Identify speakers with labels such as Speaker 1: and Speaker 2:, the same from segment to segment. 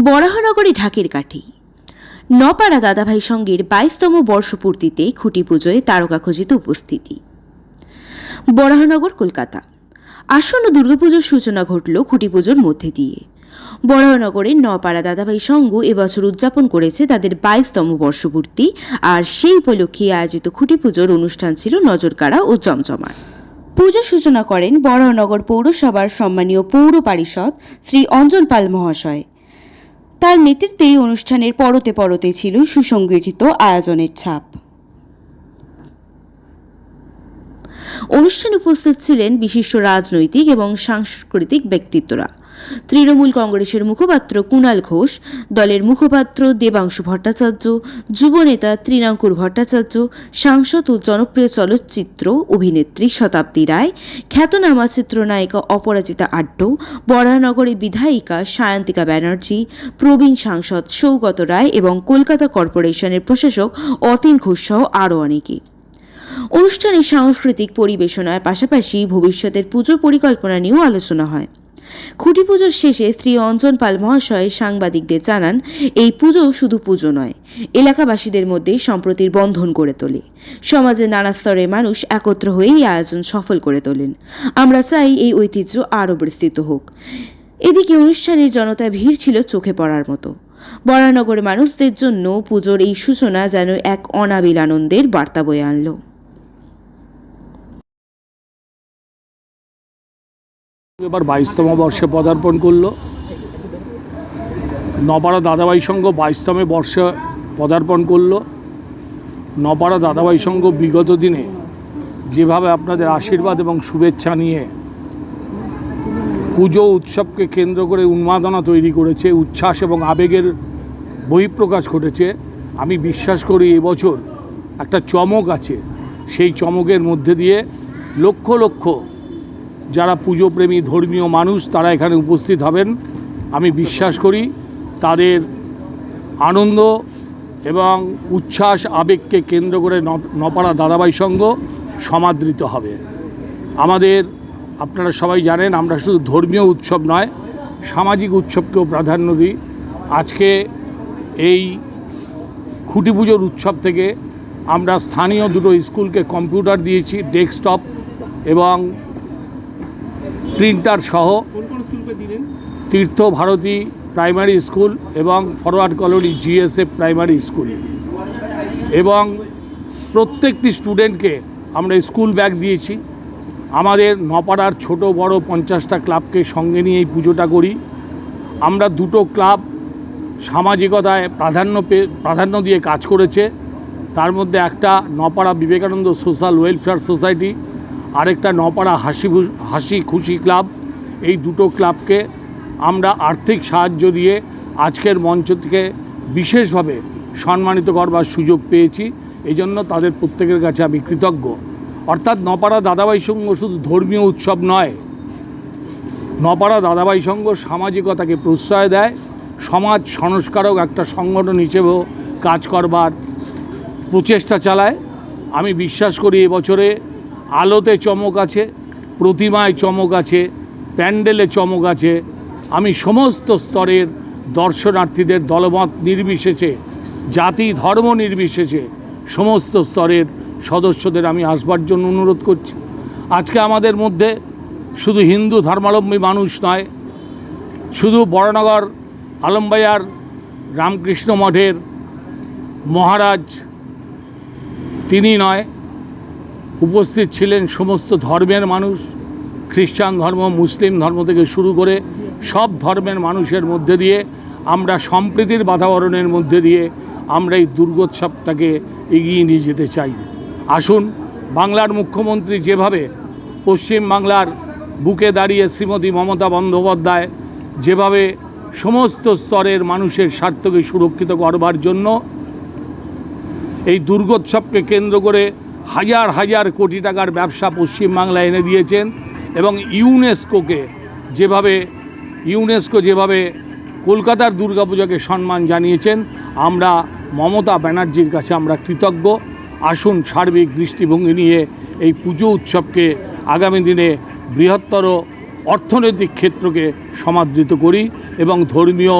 Speaker 1: বরাহনগরী ঢাকের কাঠি। নপাড়া দাদাভাই সঙ্গের বাইশতম বর্ষপূর্তিতে খুঁটি পুজোয় তারকাখচিত উপস্থিতি। বরাহনগর, কলকাতা। আসন্ন দুর্গাপুজোর সূচনা ঘটল খুঁটি পুজোর মধ্যে দিয়ে। বরাহনগরের নপাড়া দাদাভাই সংঘ এবছর উদযাপন করেছে তাদের বাইশতম বর্ষপূর্তি আর সেই উপলক্ষে আয়োজিত খুঁটি পুজোর অনুষ্ঠান ছিল নজরকাড়া ও জমজমার পুজো সূচনা করেন বরাহনগর পৌরসভার সম্মানীয় পৌর পারিষদ শ্রী অঞ্জন পাল মহাশয়। তার নেতৃত্বেই অনুষ্ঠানের পরতে পরতে ছিল সুসংগঠিত আয়োজনের ছাপ। অনুষ্ঠানে উপস্থিত ছিলেন বিশিষ্ট রাজনৈতিক এবং সাংস্কৃতিক ব্যক্তিত্বরা। তৃণমূল কংগ্রেসের মুখপাত্র কুণাল ঘোষ, দলের মুখপাত্র দেবাংশু ভট্টাচার্য, যুবনেতা তৃণাঙ্কুর ভট্টাচার্য, সাংসদ ও জনপ্রিয় চলচ্চিত্র অভিনেত্রী শতাব্দী রায়, খ্যাতনামা চিত্রনায়িকা অপরাজিতা আড্ড, বরানগরের বিধায়িকা সায়ন্তিকা ব্যানার্জি, প্রবীণ সাংসদ সৌগত রায় এবং কলকাতা কর্পোরেশনের প্রশাসক অতীন ঘোষ সহ আরও অনেকে। অনুষ্ঠানে সাংস্কৃতিক পরিবেশনার পাশাপাশি ভবিষ্যতের পুজো পরিকল্পনা নিয়েও আলোচনা হয়। খুঁটি পুজোর শেষে শ্রী অঞ্জন পাল মহাশয় সাংবাদিকদের জানান, এই পুজো শুধু পুজো নয়, এলাকাবাসীদের মধ্যে সম্প্রতির বন্ধন করে তোলে। সমাজের নানা স্তরের মানুষ একত্র হয়ে এই আয়োজন সফল করে তোলেন। আমরা চাই এই ঐতিহ্য আরও বিস্তৃত হোক। এদিকে অনুষ্ঠানে জনতার ভিড় ছিল চোখে পড়ার মতো। বরানগরের মানুষদের জন্য পুজোর এই সূচনা যেন এক অনাবিল আনন্দের বার্তা বয়ে আনলো।
Speaker 2: এবার বাইশতম বর্ষে পদার্পণ করল। নপাড়া দাদাবাই সংঘ বাইশতমে বর্ষে পদার্পণ করল। নপাড়া দাদাভাই সংঘ বিগত দিনে যেভাবে আপনাদের আশীর্বাদ এবং শুভেচ্ছা নিয়ে পুজো উৎসবকে কেন্দ্র করে উন্মাদনা তৈরি করেছে, উচ্ছ্বাস এবং আবেগের বহিঃপ্রকাশ ঘটেছে, আমি বিশ্বাস করি এবছর একটা চমক আছে। সেই চমকের মধ্যে দিয়ে লক্ষ লক্ষ যারা পুজোপ্রেমী ধর্মীয় মানুষ, তারা এখানে উপস্থিত হবেন। আমি বিশ্বাস করি তাদের আনন্দ এবং উচ্ছ্বাস, আবেগকে কেন্দ্র করে নপাড়া দাদাভাই সংঘ সমাদৃত হবে। আমাদের, আপনারা সবাই জানেন, আমরা শুধু ধর্মীয় উৎসব নয়, সামাজিক উৎসবকেও প্রাধান্য দিই। আজকে এই খুঁটি পুজোর উৎসব থেকে আমরা স্থানীয় দুটো স্কুলকে কম্পিউটার দিয়েছি, ডেস্কটপ এবং প্রিন্টার সহ তীর্থ ভারতী প্রাইমারি স্কুল এবং forward colony GSF primary school. এবং প্রত্যেকটি স্টুডেন্টকে আমরা স্কুল ব্যাগ দিয়েছি। আমাদের নপাড়ার ছোট বড় পঞ্চাশটা ক্লাবকে সঙ্গে নিয়ে এই পুজোটা করি। আমরা দুটো ক্লাব সামাজিকতায় প্রাধান্য প্রাধান্য দিয়ে কাজ করেছে। তার মধ্যে একটা Napara Vivekananda social welfare society আরেকটা নপাড়া হাসি হাসি খুশি ক্লাব। এই দুটো ক্লাবকে আমরা আর্থিক সাহায্য দিয়ে আজকের মঞ্চ থেকে বিশেষভাবে সম্মানিত করবার সুযোগ পেয়েছি। এই জন্য তাদের প্রত্যেকের কাছে আমি কৃতজ্ঞ। অর্থাৎ নপাড়া দাদাবাই সংঘ শুধু ধর্মীয় উৎসব নয়, নপাড়া দাদাভাই সংঘ সামাজিকতাকে প্রশ্রয় দেয়, সমাজ সংস্কারক একটা সংগঠন হিসেবেও কাজ করবার প্রচেষ্টা চালায়। আমি বিশ্বাস করি এবছরে আলোতে চমক আছে, প্রতিমায় চমক আছে, প্যান্ডেলে চমক আছে। আমি সমস্ত স্তরের দর্শনার্থীদের দলমত নির্বিশেষে, জাতি, ধর্ম নির্বিশেষে সমস্ত স্তরের সদস্যদের আমি আসবার জন্য অনুরোধ করছি। আজকে আমাদের মধ্যে শুধু হিন্দু ধর্মাবলম্বী মানুষ নয়, শুধু বড়নগর আলমবাইয়ার রামকৃষ্ণ মঠের মহারাজ তিনি নয় উপস্থিত ছিলেন সমস্ত ধর্মের মানুষ, খ্রিস্টান ধর্ম, মুসলিম ধর্ম থেকে শুরু করে সব ধর্মের মানুষের মধ্যে দিয়ে আমরা সম্প্রীতির বাতাবরণের মধ্যে দিয়ে আমরা এই দুর্গোৎসবটাকে এগিয়ে নিয়ে যেতে চাই। আসুন, বাংলার মুখ্যমন্ত্রী যেভাবে পশ্চিম বাংলার বুকে দাঁড়িয়ে শ্রীমতী মমতা বন্দ্যোপাধ্যায় যেভাবে সমস্ত স্তরের মানুষের স্বার্থকে সুরক্ষিত করবার জন্য এই দুর্গোৎসবকে কেন্দ্র করে হাজার হাজার কোটি টাকার ব্যবসা পশ্চিমবাংলায় এনে দিয়েছেন এবং ইউনেস্কোকে যেভাবে, ইউনেস্কো যেভাবে কলকাতার দুর্গাপূজাকে সম্মান জানিয়েছেন, আমরা মমতা ব্যানার্জির কাছে আমরা কৃতজ্ঞ। আসুন সার্বিক দৃষ্টিভঙ্গি নিয়ে এই পুজো উৎসবকে আগামী দিনে বৃহত্তর অর্থনৈতিক ক্ষেত্রকে সমাদৃত করি এবং ধর্মীয়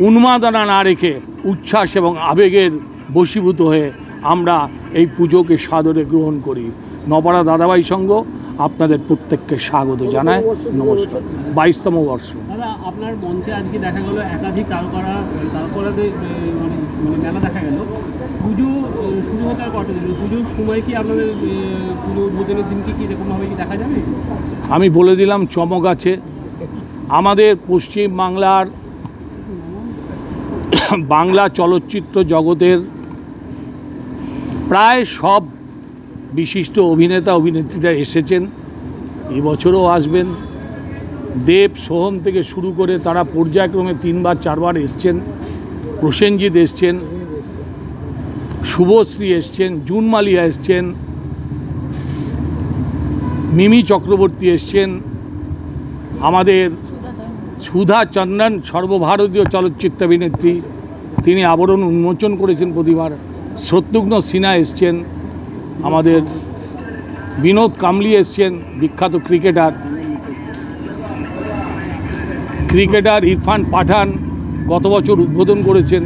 Speaker 2: উন্মাদনা না রেখে উচ্ছ্বাস এবং আবেগের বশীভূত হয়ে আমরা এই পুজোকে সাদরে গ্রহণ করি। নপাড়া দাদাভাই সংঘ আপনাদের প্রত্যেককে স্বাগত জানায়। নমস্কার। বাইশতম বর্ষ।
Speaker 3: আপনার মঞ্চে আজকে দেখা গেল একাধিক তারকারা তারকারাদের এ, মানে মানে মেলা দেখা গেল। পুজো শুরু হতে আর কটা দিন? পুজোর সময় কি আপনাদের পুজো উদ্বোধনের দিনকে কি এরকমভাবে কি দেখা যাবে?
Speaker 2: আমি বলে দিলাম চমক আছে। আমাদের পশ্চিম বাংলার বাংলা চলচ্চিত্র জগতের প্রায় সব বিশিষ্ট অভিনেতা, অভিনেত্রীরা এসেছেন। এবছরও আসবেন। দেব সোহম থেকে শুরু করে তারা পর্যায়ক্রমে তিনবার, চারবার এসছেন। প্রসেনজিৎ এসছেন। শুভশ্রী এসছেন। জুন মালিয়া এসছেন। মিমি চক্রবর্তী এসছেন। আমাদের সুধা চন্দন, সর্বভারতীয় চলচ্চিত্র অভিনেত্রী। তিনি আবরণ উন্মোচন করেছেন প্রতিবার। শত্রুঘ্ন সিনহা এসছেন আমাদের বিনোদ কামলি এসছেন বিখ্যাত ক্রিকেটার। ক্রিকেটার ইরফান পাঠান গত বছর উদ্বোধন করেছেন।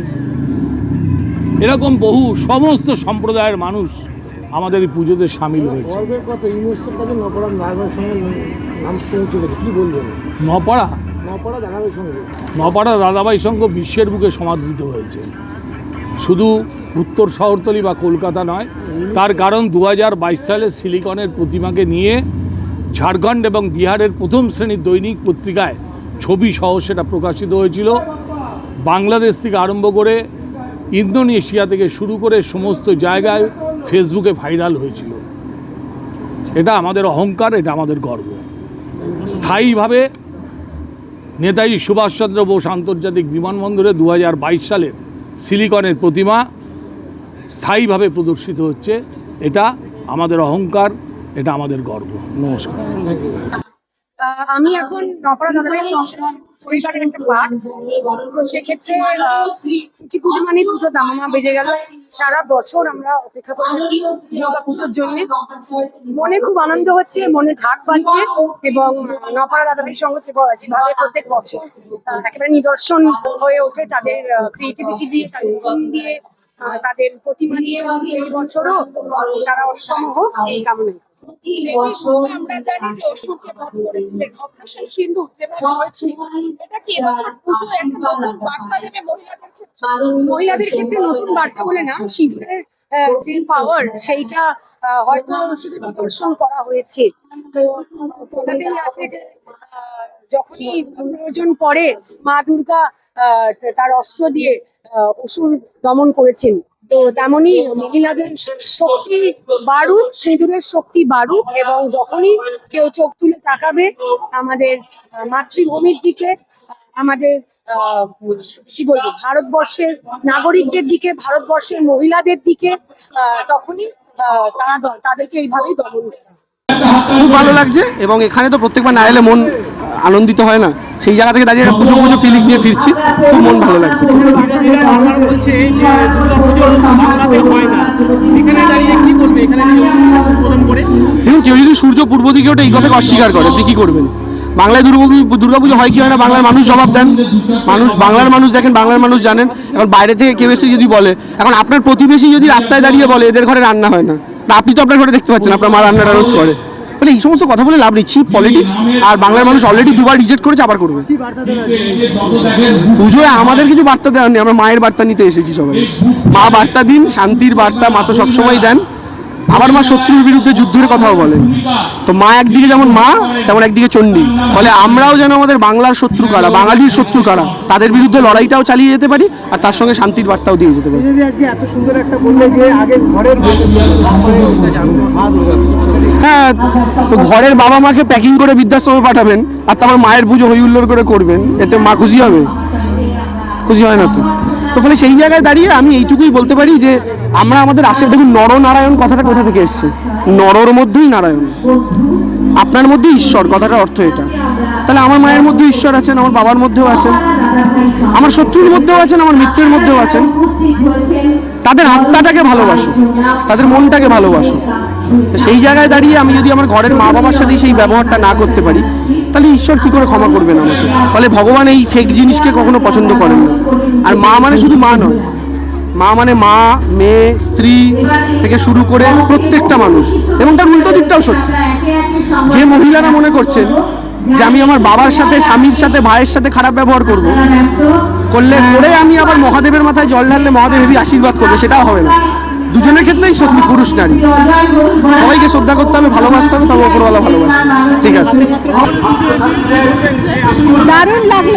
Speaker 2: এরকম বহু সমস্ত সম্প্রদায়ের মানুষ আমাদের এই পুজোতে সামিল হয়েছে।
Speaker 4: নপড়া?
Speaker 2: নপাড়া দাদাভাই সংঘ বিশ্বের বুকে সমাদৃত হয়েছে। শুধু উত্তর শহরতলি বা কলকাতা নয়। তার কারণ দু হাজার বাইশ সালে সিলিকনের প্রতিমাকে নিয়ে ঝাড়খণ্ড এবং বিহারের প্রথম শ্রেণির দৈনিক পত্রিকায় ছবি সহ সেটা প্রকাশিত হয়েছিল। বাংলাদেশ থেকে আরম্ভ করে ইন্দোনেশিয়া থেকে শুরু করে সমস্ত জায়গায় ফেসবুকে ভাইরাল হয়েছিল। এটা আমাদের অহংকার, এটা আমাদের গর্ব। স্থায়ীভাবে নেতাজি সুভাষচন্দ্র বোস আন্তর্জাতিক বিমানবন্দরে দু হাজার বাইশ সালের সিলিকনের প্রতিমা স্থায়ীভাবে প্রদর্শিত হচ্ছে, এটা আমাদের অহংকার, এটা আমাদের গর্ব। নমস্কার।
Speaker 5: আমি এখন তো সেক্ষেত্রে পুজো মানে বেজে সারা বছর আমরা পুজোর মনে খুব আনন্দ হচ্ছে, মনে বাজছে এবং নপাড়া দাদাদের সঙ্গে যেভাবে প্রত্যেক বছর একেবারে নিদর্শন হয়ে ওঠে তাদের ক্রিয়েটিভিটি দিয়ে, তাদের দিয়ে। তাদের প্রতিমা নিয়ে এই বছরও তারা অষ্টম হোক, এই কামনায়
Speaker 6: মহিলাদের ক্ষেত্রে?
Speaker 5: নতুন বার্তা বলে না সিঁদুরের যে পাওয়ার সেইটা হয়তো শুধু নিদর্শন করা হয়েছে। তো, কথাতেই আছে যে যখনই প্রয়োজন পড়ে, মা দুর্গা তার অস্ত্র দিয়ে অসুর দমন করেছেন। তো তেমনি মহিলাদের শক্তি বাড়ুক, সিঁদুরের শক্তি বাড়ুক এবং যখনই কেউ চোখ তুলে তাকাবে, আমাদের মাতৃভূমির দিকে, আমাদের কি বলব, ভারতবর্ষের নাগরিকদের দিকে, ভারতবর্ষের মহিলাদের দিকে তখনই তারা তাদেরকে এইভাবেই দমন
Speaker 7: খুব ভালো লাগছে এবং এখানে তো প্রত্যেকবার না এলে মন আনন্দিত হয় না। সেই জায়গা থেকে দাঁড়িয়ে পুজো পুজো ফিলিং নিয়ে ফিরছি। খুব মন ভালো লাগছে। দেখুন, কেউ যদি সূর্য পূর্ব দিকে ওটা এই কথাকে অস্বীকার করে। আপনি কি করবেন? বাংলায় দুর্গা পুজো হয় কি হয় না? বাংলার মানুষ জবাব দেন। মানুষ, বাংলার মানুষ দেখেন, বাংলার মানুষ জানেন। এখন বাইরে থেকে কেউ এসে যদি বলে, এখন আপনার প্রতিবেশী যদি রাস্তায় দাঁড়িয়ে বলে, এদের ঘরে রান্না হয় না। আপনি তো আপনার ঘরে দেখতে পাচ্ছেন, আপনার মা রান্নাটা রোজ করে। বলে এই সমস্ত কথা বলে লাভ নিচ্ছি পলিটিক্স আর বাংলার মানুষ অলরেডি দুবার রিজেক্ট করেছে আবার করবে। পুজোয় আমাদের কিছু বার্তা দেওয়ার নেই আমরা মায়ের বার্তা নিতে এসেছি সবাই। মা বার্তা দিন শান্তির বার্তা মা তো সবসময় দেন। আবার মা শত্রুর বিরুদ্ধে যুদ্ধের কথাও বলেন তো মা একদিকে যেমন মা তেমন একদিকে চণ্ডী। ফলে আমরাও যেন আমাদের বাংলার শত্রু কারা বাঙালির শত্রু কারা তাদের বিরুদ্ধে লড়াইটাও চালিয়ে যেতে পারি আর তার সঙ্গে শান্তির বার্তাও দিয়ে যেতে পারি। হ্যাঁ তো ঘরের বাবা মাকে প্যাকিং করে বৃদ্ধাশ্রমে পাঠাবেন আর তারপর মায়ের পুজো হই হুল্লোড় করে করবেন এতে মা খুশি হবে। খুশি হয় না তো। তো ফলে সেই জায়গায় দাঁড়িয়ে আমি এইটুকুই বলতে পারি যে আমরা আমাদের আশেপাশে দেখুন, নরনারায়ণ কথাটা কোথা থেকে এসছে? নরর মধ্যেই নারায়ণ। আপনার মধ্যে ঈশ্বর কথাটা অর্থ এটা। তাহলে আমার মায়ের মধ্যে ঈশ্বর আছেন, আমার বাবার মধ্যেও আছেন। আমার শত্রুর মধ্যেও আছেন, আমার মিত্রের মধ্যেও আছেন। তাদের আত্মাটাকে ভালোবাসো, তাদের মনটাকে ভালোবাসো। তো সেই জায়গায় দাঁড়িয়ে আমি যদি আমার ঘরের মা বাবার সাথে সেই ব্যবহারটা না করতে পারি, তাহলে ঈশ্বর কি করে ক্ষমা করবেন আমাকে? ফলে ভগবান এই ফেক জিনিসকে কখনো পছন্দ করেন না। আর মা মানে শুধু মা নয়, মা মানে মা, মেয়ে, স্ত্রী থেকে শুরু করে প্রত্যেকটা মানুষ। এবং তার উল্টো দিকটাও সত্যি। যে মহিলারা মনে করছেন যে আমি আমার বাবার সাথে স্বামীর সাথে ভাইয়ের সাথে খারাপ ব্যবহার করব। করলে করে আমি আবার মহাদেবের মাথায় জল ঢাললে মহাদেব হেবি আশীর্বাদ করবে সেটাও হবে না। দুজনের ক্ষেত্রেই সত্যি পুরুষ নারী। সবাইকে শ্রদ্ধা করতে হবে ভালোবাসতে হবে তবে ওপরওয়ালা ভালোবাসবে। ঠিক আছে।
Speaker 8: দারুণ লাগল।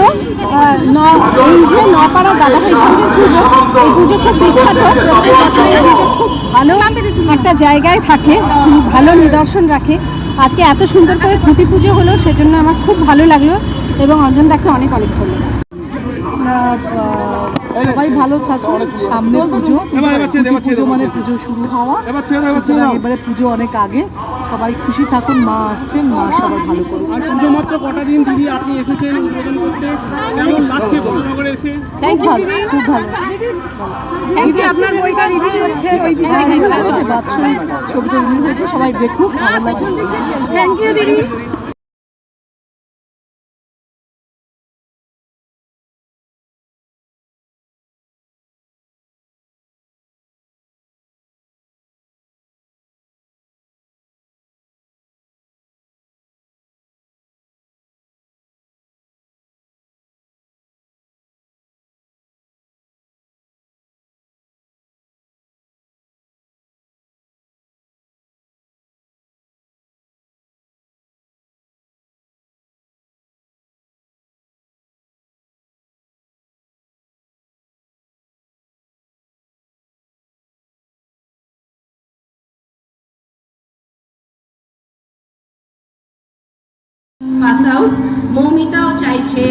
Speaker 8: এই যে নপাড়া দাদাভাই সঙ্গে পুজো এই পুজো খুব বিখ্যাত। প্রত্যেক বছর এই পুজো খুব ভালো একটা জায়গায় থাকে খুব ভালো নিদর্শন রাখে। আজকে এত সুন্দর করে খুঁটি পুজো হলো সেজন্য আমার খুব ভালো লাগল এবং অঞ্জন দাকে অনেক অনেক ধন্যবাদ।
Speaker 9: সবাই ভালো থাকুন সামনে পুজো পুজো মানে পুজো শুরু হওয়া। এবারে পুজো অনেক আগে। সবাই খুশি থাকুন মা আসছেন মা সবাই ভালো করুন।
Speaker 3: আর পুজো মাত্র কটা দিন দিদি আপনি এসেছেন উদ্বোধন করতে। কেমন লাগছে বড়নগরে এসে?
Speaker 9: থ্যাংক ভালো খুব ভালো।
Speaker 5: দিদি আপনার বইটা রিলিজ হচ্ছে ওই বিষয়ে।
Speaker 9: রিলিজ হয়েছে বাৎসরিক ছবিটা রিলিজ হয়েছে সবাই দেখুক ভালো লাগবে।
Speaker 5: থ্যাংক ইউ দিদি।
Speaker 10: পাস আউট মৌমিতাও চাইছে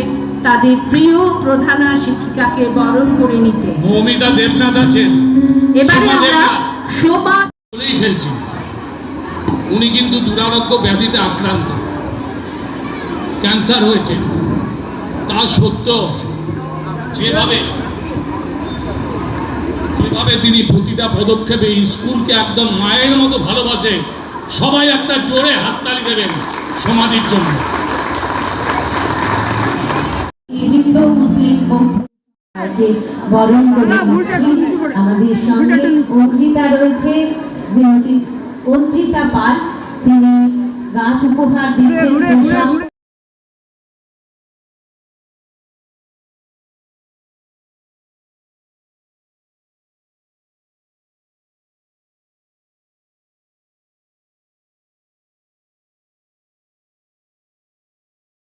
Speaker 10: তাদের প্রিয় প্রধানা শিক্ষিকাকে বরণ করে নিতে।
Speaker 2: মৌমিতা দেবনাথ আছেন
Speaker 10: এবারে আমরা শোভা
Speaker 2: বলেই ফেলছি। উনি কিন্তু দুরারোগ্য ব্যাধিতে আক্রান্ত। ক্যান্সার হয়েছে। তা সত্য যেভাবে যেভাবে তিনি প্রতিটা পদক্ষেপে স্কুলকে একদম মায়ের মতো ভালোবাসে সবাই একটা জোরে হাততালি দেবেন। সমাধির জন্য।
Speaker 10: হিন্দু মুসলিম বরণ করে আমাদের সঙ্গে অঞ্জিতা রয়েছে। শ্রীমতী অঞ্জিতা পাল তিনি গাছ উপহার দিচ্ছেন